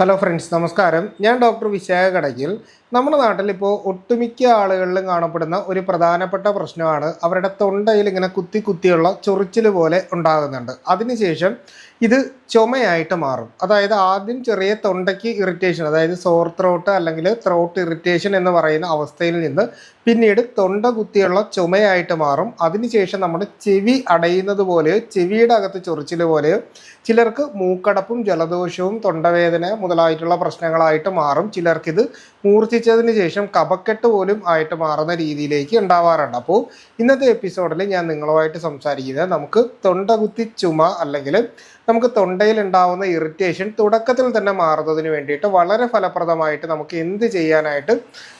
Hello friends നമസ്കാരം. ഞാൻ doctor Vishakha Kadakkal നമ്മുടെ നാട്ടിലിപ്പോൾ ഒട്ടുമിക്ക ആളുകളിലും കാണപ്പെടുന്ന ഒരു പ്രധാനപ്പെട്ട പ്രശ്നമാണ് അവരുടെ തൊണ്ടയിൽ ഇങ്ങനെ കുത്തി കുത്തിയുള്ള ചൊറിച്ചിൽ പോലെ ഉണ്ടാകുന്നുണ്ട്. അതിനുശേഷം ഇത് ചുമയായിട്ട് മാറും. അതായത് ആദ്യം ചെറിയ തൊണ്ടയ്ക്ക് ഇറിറ്റേഷൻ അതായത് സോർ ത്രോട്ട് അല്ലെങ്കിൽ ത്രോട്ട് ഇറിറ്റേഷൻ എന്ന് പറയുന്ന അവസ്ഥയിൽ നിന്ന് പിന്നീട് തൊണ്ട കുത്തിയുള്ള ചുമയായിട്ട് മാറും. അതിനുശേഷം നമ്മുടെ ചെവി അടയുന്നത് പോലെയോ ചെവിയുടെ അകത്ത് ചൊറിച്ചിൽ പോലെയോ ചിലർക്ക് മൂക്കടപ്പും ജലദോഷവും തൊണ്ടവേദന മുതലായിട്ടുള്ള പ്രശ്നങ്ങളായിട്ട് മാറും. ചിലർക്കിത് മൂർച്ഛിച്ചതിന് ശേഷം കപക്കെട്ട് പോലും ആയിട്ട് മാറുന്ന രീതിയിലേക്ക് ഉണ്ടാവാറുണ്ട്. അപ്പോൾ ഇന്നത്തെ എപ്പിസോഡിൽ ഞാൻ നിങ്ങളുമായിട്ട് സംസാരിക്കുന്നത് നമുക്ക് തൊണ്ട കുത്തി ചുമ അല്ലെങ്കിൽ നമുക്ക് തൊണ്ടയിൽ ഉണ്ടാവുന്ന ഇറിറ്റേഷൻ തുടക്കത്തിൽ തന്നെ മാറുന്നതിന് വേണ്ടിയിട്ട് വളരെ ഫലപ്രദമായിട്ട് നമുക്ക് എന്ത് ചെയ്യാനായിട്ട്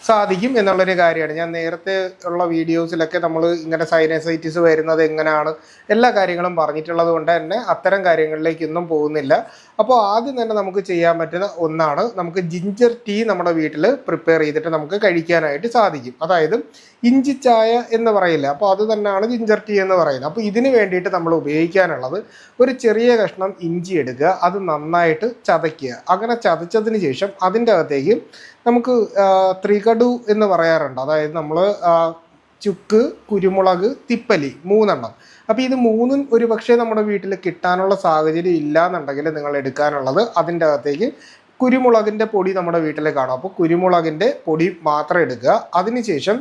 സാധിക്കും എന്നുള്ളൊരു കാര്യമാണ്. ഞാൻ നേരത്തെ ഉള്ള വീഡിയോസിലൊക്കെ നമ്മൾ ഇങ്ങനെ സൈനസൈറ്റിസ് വരുന്നത് എങ്ങനെയാണ് എല്ലാ കാര്യങ്ങളും പറഞ്ഞിട്ടുള്ളത് കൊണ്ട് തന്നെ അത്തരം കാര്യങ്ങളിലേക്കൊന്നും പോകുന്നില്ല. അപ്പോൾ ആദ്യം തന്നെ നമുക്ക് ചെയ്യാൻ പറ്റുന്ന ഒന്നാണ് നമുക്ക് ജിഞ്ചർ ടീ നമ്മുടെ വീട്ടിൽ പ്രിപ്പയർ ചെയ്തിട്ട് നമുക്ക് കഴിക്കാനായിട്ട് സാധിക്കും. അതായത് ഇഞ്ചി ചായ എന്ന് പറയില്ല. അപ്പോൾ അത് തന്നെയാണ് ജിഞ്ചർ ടീ എന്ന് പറയുന്നത്. അപ്പോൾ ഇതിന് വേണ്ടിയിട്ട് നമ്മൾ ഉപയോഗിക്കാനുള്ളത് ഒരു ചെറിയ കഷ്ണം ഇഞ്ചി എടുക്കുക അത് നന്നായിട്ട് ചതയ്ക്കുക. അങ്ങനെ ചതച്ചതിന് ശേഷം അതിന്റെ അകത്തേക്ക് നമുക്ക് ത്രികടു എന്ന് പറയാറുണ്ട്. അതായത് നമ്മൾ ചുക്ക് കുരുമുളക് തിപ്പലി മൂന്നെണ്ണം. അപ്പോൾ ഇത് മൂന്നും ഒരു പക്ഷേ നമ്മുടെ വീട്ടിൽ കിട്ടാനുള്ള സാഹചര്യം ഇല്ല എന്നുണ്ടെങ്കിൽ നിങ്ങൾ എടുക്കാനുള്ളത് അതിന്റെ അകത്തേക്ക് കുരുമുളകിന്റെ പൊടി നമ്മുടെ വീട്ടിൽ കാണും. അപ്പോൾ കുരുമുളകിന്റെ പൊടി മാത്രം എടുക്കുക. അതിനുശേഷം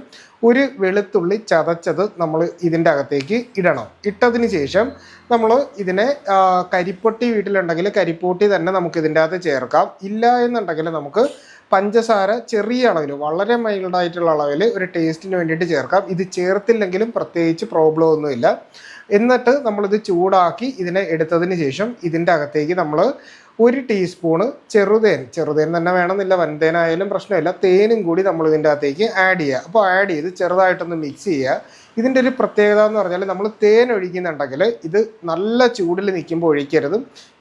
ഒരു വെളുത്തുള്ളി ചതച്ചത് നമ്മൾ ഇതിന്റെ അകത്തേക്ക് ഇടണം. ഇട്ടതിന് ശേഷം നമ്മൾ ഇതിനെ കരിപ്പൊട്ടി വീട്ടിലുണ്ടെങ്കിൽ കരിപ്പൊട്ടി തന്നെ നമുക്ക് ഇതിന്റെ അകത്ത് ചേർക്കാം. ഇല്ല എന്നുണ്ടെങ്കിൽ നമുക്ക് പഞ്ചസാര ചെറിയ അളവിൽ വളരെ മൈൽഡായിട്ടുള്ള അളവിൽ ഒരു ടേസ്റ്റിന് വേണ്ടിയിട്ട് ചേർക്കാം. ഇത് ചേർത്തില്ലെങ്കിലും പ്രത്യേകിച്ച് പ്രോബ്ലം ഒന്നുമില്ല എന്നിട്ട് നമ്മളിത് ചൂടാക്കി ഇതിനെ എടുത്തതിന് ശേഷം ഇതിന്റെ അകത്തേക്ക് നമ്മൾ ഒരു ടീസ്പൂണ് ചെറുതേൻ. ചെറുതേൻ തന്നെ വേണമെന്നില്ല വൻതേനായാലും പ്രശ്നമില്ല. തേനും കൂടി നമ്മൾ ഇതിന്റെ അകത്തേക്ക് ആഡ് ചെയ്യുക. അപ്പോൾ ആഡ് ചെയ്ത് ചെറുതായിട്ടൊന്ന് മിക്സ് ചെയ്യുക. ഇതിന്റെ ഒരു പ്രത്യേകത എന്ന് പറഞ്ഞാൽ നമ്മൾ തേൻ ഒഴിക്കുന്നുണ്ടെങ്കിൽ ഇത് നല്ല ചൂടിൽ നിൽക്കുമ്പോൾ ഒഴിക്കരുത്.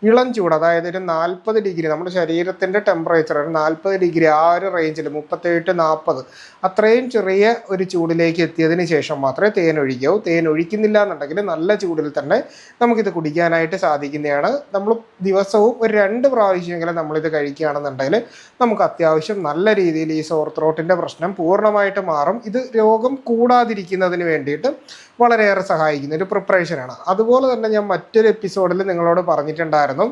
ഇളം ചൂട് അതായത് ഒരു നാൽപ്പത് ഡിഗ്രി നമ്മുടെ ശരീരത്തിന്റെ ടെമ്പറേച്ചർ ഒരു നാൽപ്പത് ഡിഗ്രി ആ ഒരു റേഞ്ചിൽ മുപ്പത്തേഴ് നാൽപ്പത് അത്രയും ചെറിയ ഒരു ചൂടിലേക്ക് എത്തിയതിന് ശേഷം മാത്രമേ തേൻ ഒഴിക്കാവൂ തേൻ ഒഴിക്കുന്നില്ല എന്നുണ്ടെങ്കിൽ നല്ല ചൂടിൽ തന്നെ നമുക്കിത് കുടിക്കാനായിട്ട് സാധിക്കുന്നതാണ്. നമ്മൾ ദിവസവും ഒരു രണ്ട് പ്രാവശ്യമെങ്കിലും നമ്മളിത് കഴിക്കുകയാണെന്നുണ്ടെങ്കിൽ നമുക്ക് അത്യാവശ്യം നല്ല രീതിയിൽ ഈ സോർ ത്രോട്ടിന്റെ പ്രശ്നം പൂർണമായിട്ട് മാറും. ഇത് രോഗം കൂടാതിരിക്കുന്നതിന് വേണ്ടിയിട്ട് വളരെയേറെ സഹായിക്കുന്ന. ഒരു പ്രിപ്പറേഷനാണ് അതുപോലെ തന്നെ ഞാൻ മറ്റൊരു എപ്പിസോഡിൽ നിങ്ങളോട് പറഞ്ഞിട്ടുണ്ടായിരുന്നു.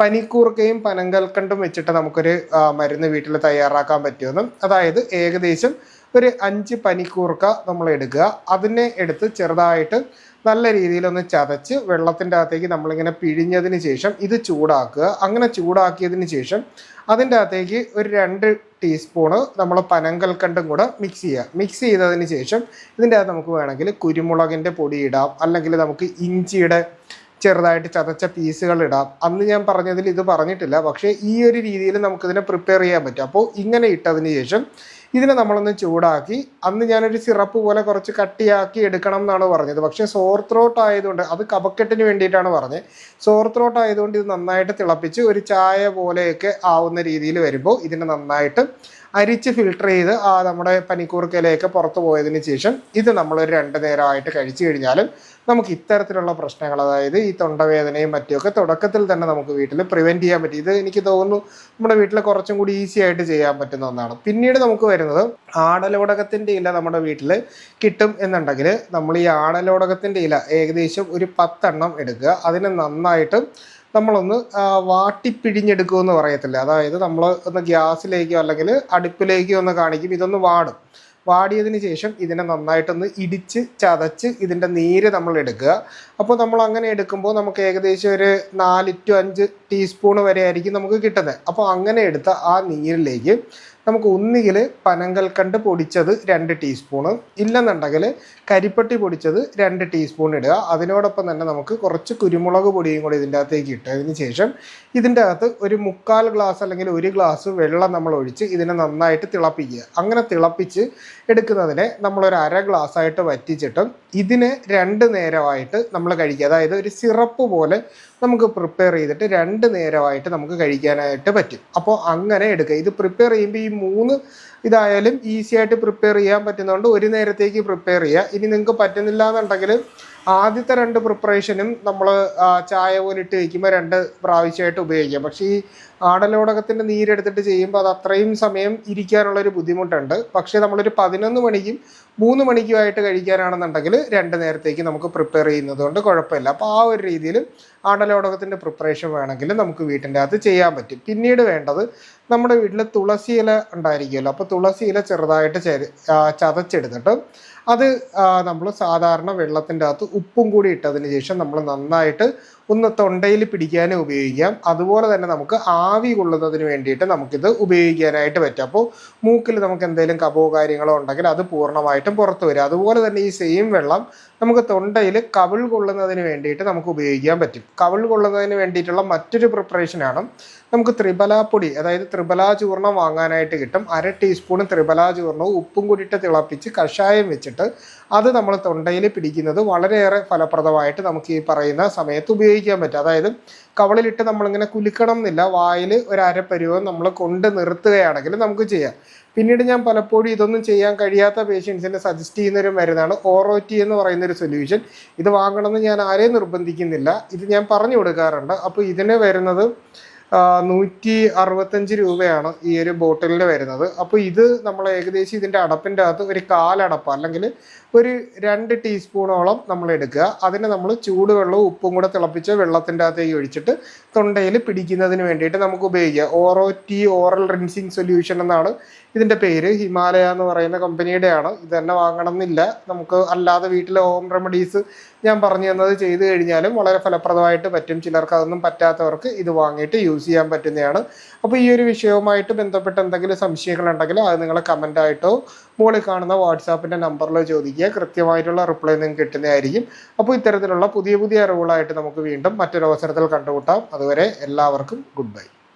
പനിക്കൂർക്കയും പനങ്കൽക്കണ്ടും വെച്ചിട്ട് നമുക്കൊരു മരുന്ന് വീട്ടിൽ തയ്യാറാക്കാൻ പറ്റുമെന്നും. അതായത് ഏകദേശം ഒരു അഞ്ച് പനിക്കൂർക്ക നമ്മൾ എടുക്കുക. അതിനെ എടുത്ത് ചെറുതായിട്ട് നല്ല രീതിയിലൊന്ന് ചതച്ച് വെള്ളത്തിന്റെ അകത്തേക്ക് നമ്മളിങ്ങനെ പിഴിഞ്ഞതിന് ശേഷം ഇത് ചൂടാക്കുക. അങ്ങനെ ചൂടാക്കിയതിന് ശേഷം അതിന്റെ അകത്തേക്ക് ഒരു രണ്ട് ടീസ്പൂണ് നമ്മൾ പനങ്കൽക്കണ്ടും കൂടെ മിക്സ് ചെയ്യുക. മിക്സ് ചെയ്തതിന് ശേഷം ഇതിന്റെ അകത്ത് നമുക്ക് വേണമെങ്കിൽ കുരുമുളകിന്റെ പൊടി ഇടാം. അല്ലെങ്കിൽ നമുക്ക് ഇഞ്ചിയുടെ ചെറുതായിട്ട് ചതച്ച പീസുകൾ ഇടാം. അന്ന് ഞാൻ പറഞ്ഞതിൽ ഇത് പറഞ്ഞിട്ടില്ല. പക്ഷേ ഈ ഒരു രീതിയിൽ നമുക്കിതിനെ പ്രിപ്പയർ ചെയ്യാൻ പറ്റും. അപ്പോൾ ഇങ്ങനെ ഇട്ടതിന് ശേഷം ഇതിനെ നമ്മളൊന്ന് ചൂടാക്കി. അന്ന് ഞാനൊരു സിറപ്പ് പോലെ കുറച്ച് കട്ടിയാക്കി എടുക്കണം എന്നാണ് പറഞ്ഞത്. പക്ഷേ സോർ ത്രോട്ട് ആയതുകൊണ്ട് അത് കപക്കെട്ടിന് വേണ്ടിയിട്ടാണ് പറഞ്ഞത്. സോർ ത്രോട്ട് ആയതുകൊണ്ട് ഇത് നന്നായിട്ട് തിളപ്പിച്ച് ഒരു ചായ പോലെയൊക്കെ ആവുന്ന രീതിയിൽ വരുമ്പോൾ ഇതിനെ നന്നായിട്ട് അരിച്ച് ഫിൽട്ടർ ചെയ്ത് ആ നമ്മുടെ പനിക്കൂർക്കയിലേക്ക് പുറത്തു പോയതിന് ശേഷം ഇത് നമ്മളൊരു രണ്ട് നേരമായിട്ട് കഴിച്ചു കഴിഞ്ഞാലും നമുക്ക് ഇത്തരത്തിലുള്ള പ്രശ്നങ്ങൾ അതായത് ഈ തൊണ്ടവേദനയും മറ്റുമൊക്കെ തുടക്കത്തിൽ തന്നെ നമുക്ക് വീട്ടിൽ പ്രിവെന്റ് ചെയ്യാൻ പറ്റും. ഇത് എനിക്ക് തോന്നുന്നു നമ്മുടെ വീട്ടിൽ കുറച്ചും കൂടി ഈസി ആയിട്ട് ചെയ്യാൻ പറ്റുന്ന ഒന്നാണ്. പിന്നീട് നമുക്ക് വരുന്നത് ആടലോടകത്തിന്റെ ഇല നമ്മുടെ വീട്ടിൽ കിട്ടും എന്നുണ്ടെങ്കിൽ നമ്മൾ ഈ ആടലോടകത്തിന്റെ ഇല ഏകദേശം ഒരു പത്തെണ്ണം എടുക്കുക. അതിനെ നന്നായിട്ട് നമ്മളൊന്ന് വാട്ടി വാട്ടിപ്പിഴിഞ്ഞെടുക്കുക എന്ന് പറയത്തില്ല. അതായത് നമ്മൾ ഒന്ന് ഗ്യാസിലേക്കോ അല്ലെങ്കിൽ അടുപ്പിലേക്കോ ഒന്ന് കാണിക്കും. ഇതൊന്ന് വാടും. വാടിയതിന് ശേഷം ഇതിനെ നന്നായിട്ടൊന്ന് ഇടിച്ച് ചതച്ച് ഇതിന്റെ നീര് നമ്മൾ എടുക്കുക. അപ്പോൾ നമ്മൾ അങ്ങനെ എടുക്കുമ്പോൾ നമുക്ക് ഏകദേശം ഒരു നാല് ടു അഞ്ച് ടീസ്പൂൺ വരെ ആയിരിക്കും നമുക്ക് കിട്ടുന്നത്. അപ്പോൾ അങ്ങനെ എടുത്ത ആ നീരിലേക്ക് നമുക്ക് ഒന്നുകിൽ പനങ്കൽക്കണ്ട് പൊടിച്ചത് രണ്ട് ടീസ്പൂണ് ഇല്ലെന്നുണ്ടെങ്കിൽ കരിപ്പട്ടി പൊടിച്ചത് രണ്ട് ടീസ്പൂൺ ഇടുക. അതിനോടൊപ്പം തന്നെ നമുക്ക് കുറച്ച് കുരുമുളക് പൊടിയും കൂടി ഇതിന്റെ അകത്തേക്ക് ഇട്ടതിന് ശേഷം ഇതിന്റെ അകത്ത് ഒരു മുക്കാൽ ഗ്ലാസ് അല്ലെങ്കിൽ ഒരു ഗ്ലാസ് വെള്ളം നമ്മൾ ഒഴിച്ച് ഇതിനെ നന്നായിട്ട് തിളപ്പിക്കുക. അങ്ങനെ തിളപ്പിച്ച് എടുക്കുന്നതിനെ നമ്മളൊരു അര ഗ്ലാസ് ആയിട്ട് വറ്റിച്ചിട്ടും ഇതിനെ രണ്ട് നേരമായിട്ട് നമ്മൾ കഴിക്കുക. അതായത് ഒരു സിറപ്പ് പോലെ നമുക്ക് പ്രിപ്പയർ ചെയ്തിട്ട് രണ്ട് നേരമായിട്ട് നമുക്ക് കഴിക്കാനായിട്ട് പറ്റും. അപ്പോൾ അങ്ങനെ എടുക്കുക. ഇത് പ്രിപ്പയർ ചെയ്യുമ്പോൾ ഈ മൂന്ന് ഇതായാലും ഈസി ആയിട്ട് പ്രിപ്പയർ ചെയ്യാൻ പറ്റുന്നതുകൊണ്ട് ഒരു നേരത്തേക്ക് പ്രിപ്പയർ ചെയ്യുക. ഇനി നിങ്ങൾക്ക് പറ്റുന്നില്ല എന്നുണ്ടെങ്കിൽ ആദ്യത്തെ രണ്ട് പ്രിപ്പറേഷനും നമ്മൾ ചായ പോലെ ഇട്ട് വയ്ക്കുമ്പോൾ രണ്ട് പ്രാവശ്യമായിട്ട് ഉപയോഗിക്കാം. പക്ഷേ ഈ ആടലോടകത്തിന്റെ നീരെടുത്തിട്ട് ചെയ്യുമ്പോൾ അത് അത്രയും സമയം ഇരിക്കാനുള്ളൊരു ബുദ്ധിമുട്ടുണ്ട്. പക്ഷേ നമ്മളൊരു പതിനൊന്ന് മണിക്കും മൂന്ന് മണിക്കുമായിട്ട് കഴിക്കാനാണെന്നുണ്ടെങ്കിൽ രണ്ട് നേരത്തേക്ക് നമുക്ക് പ്രിപ്പയർ ചെയ്യുന്നത് കൊണ്ട് കുഴപ്പമില്ല. അപ്പോൾ ആ ഒരു രീതിയിൽ ആടലോടകത്തിന്റെ പ്രിപ്പറേഷൻ വേണമെങ്കിൽ നമുക്ക് വീട്ടിന്റെ അകത്ത് ചെയ്യാൻ പറ്റും. പിന്നീട് വേണ്ടത് നമ്മുടെ വീട്ടിൽ തുളസി ഇല ഉണ്ടായിരിക്കുമല്ലോ അപ്പോൾ തുളസി ഇല ചെറുതായിട്ട് ചതച്ചെടുത്തിട്ട് അത് നമ്മൾ സാധാരണ വെള്ളത്തിന്റെ അകത്ത് ഉപ്പും കൂടി ഇട്ടതിന് ശേഷം നമ്മൾ നന്നായിട്ട് ഒന്ന് തൊണ്ടയിൽ പിടിക്കാനും ഉപയോഗിക്കാം. അതുപോലെ തന്നെ നമുക്ക് ആവി കൊള്ളുന്നതിന് വേണ്ടിയിട്ട് നമുക്കിത് ഉപയോഗിക്കാനായിട്ട് പറ്റും. അപ്പോൾ മൂക്കിൽ നമുക്ക് എന്തെങ്കിലും കപോ കാര്യങ്ങളോ ഉണ്ടെങ്കിൽ അത് പൂർണമായിട്ടും പുറത്തു വരും. അതുപോലെ തന്നെ ഈ സെയിം വെള്ളം നമുക്ക് തൊണ്ടയിൽ കവിൾ കൊള്ളുന്നതിന് വേണ്ടിയിട്ട് നമുക്ക് ഉപയോഗിക്കാൻ പറ്റും. കവിൾ കൊള്ളുന്നതിന് വേണ്ടിയിട്ടുള്ള മറ്റൊരു പ്രിപ്പറേഷനാണ് നമുക്ക് ത്രിബലാപ്പൊടി അതായത് ത്രിബല ചൂർണം വാങ്ങാനായിട്ട് കിട്ടും. അര ടീസ്പൂൺ ത്രിബല ചൂർണവും ഉപ്പും കൂടിയിട്ട് തിളപ്പിച്ച് കഷായം വെച്ചിട്ട് അത് നമ്മൾ തൊണ്ടയിൽ പിടിക്കുന്നത് വളരെയേറെ ഫലപ്രദമായിട്ട് നമുക്ക് ഈ പറയുന്ന സമയത്ത് ഉപയോഗിക്കാൻ പറ്റും. അതായത് കവളിലിട്ട് നമ്മളിങ്ങനെ കുലുക്കണം എന്നില്ല വായിൽ ഒരു നമ്മൾ കൊണ്ട് നിർത്തുകയാണെങ്കിൽ നമുക്ക് ചെയ്യാം. പിന്നീട് ഞാൻ പലപ്പോഴും ഇതൊന്നും ചെയ്യാൻ കഴിയാത്ത പേഷ്യൻസിനെ സജസ്റ്റ് ചെയ്യുന്ന ഒരു മരുന്നാണ് ഓറോറ്റി എന്ന് പറയുന്ന ഒരു സൊല്യൂഷൻ. ഇത് വാങ്ങണമെന്ന് ഞാൻ ആരെയും നിർബന്ധിക്കുന്നില്ല. ഇത് ഞാൻ പറഞ്ഞു കൊടുക്കാറുണ്ട്. അപ്പോൾ ഇതിന് വരുന്നത് നൂറ്റി അറുപത്തഞ്ച് രൂപയാണ് ഈ ഒരു ബോട്ടിലിന് വരുന്നത്. അപ്പോൾ ഇത് നമ്മൾ ഏകദേശം ഇതിന്റെ അടപ്പിന്റെ അകത്ത് ഒരു കാലടപ്പ് അല്ലെങ്കിൽ ഒരു രണ്ട് ടീസ്പൂണോളം നമ്മൾ എടുക്കുക. അതിന് നമ്മൾ ചൂടുവെള്ളവും ഉപ്പും കൂടെ തിളപ്പിച്ച് വെള്ളത്തിന്റെ അകത്തേക്ക് ഒഴിച്ചിട്ട് തൊണ്ടയിൽ പിടിക്കുന്നതിന് വേണ്ടിയിട്ട് നമുക്ക് ഉപയോഗിക്കാം. Oro T oral rinsing solution എന്നാണ് ഇതിന്റെ പേര്. ഹിമാലയ എന്ന് പറയുന്ന കമ്പനിയുടെയാണ് ഇത് തന്നെ വാങ്ങണം എന്നില്ല നമുക്ക് അല്ലാതെ വീട്ടിലെ ഹോം റെമഡീസ് ഞാൻ പറഞ്ഞു തന്നത് ചെയ്തു കഴിഞ്ഞാലും വളരെ ഫലപ്രദമായിട്ട് പറ്റും. ചിലർക്ക് അതൊന്നും പറ്റാത്തവർക്ക് ഇത് വാങ്ങിയിട്ട് യൂസ് ചെയ്യാൻ പറ്റുന്നതാണ്. അപ്പോൾ ഈ ഒരു വിഷയവുമായിട്ട് ബന്ധപ്പെട്ട് എന്തെങ്കിലും സംശയങ്ങളുണ്ടെങ്കിൽ അത് നിങ്ങൾ കമന്റായിട്ടോ മുകളിൽ കാണുന്ന വാട്സാപ്പിന്റെ നമ്പറിലോ ചോദിക്കുക. കൃത്യമായിട്ടുള്ള റിപ്ലൈ നിങ്ങൾക്ക് കിട്ടുന്നതായിരിക്കും. അപ്പോൾ ഇത്തരത്തിലുള്ള പുതിയ പുതിയ അറിവുകളായിട്ട് നമുക്ക് വീണ്ടും മറ്റൊരു അവസരത്തിൽ കണ്ടുമുട്ടാം. അതുവരെ എല്ലാവർക്കും ഗുഡ് ബൈ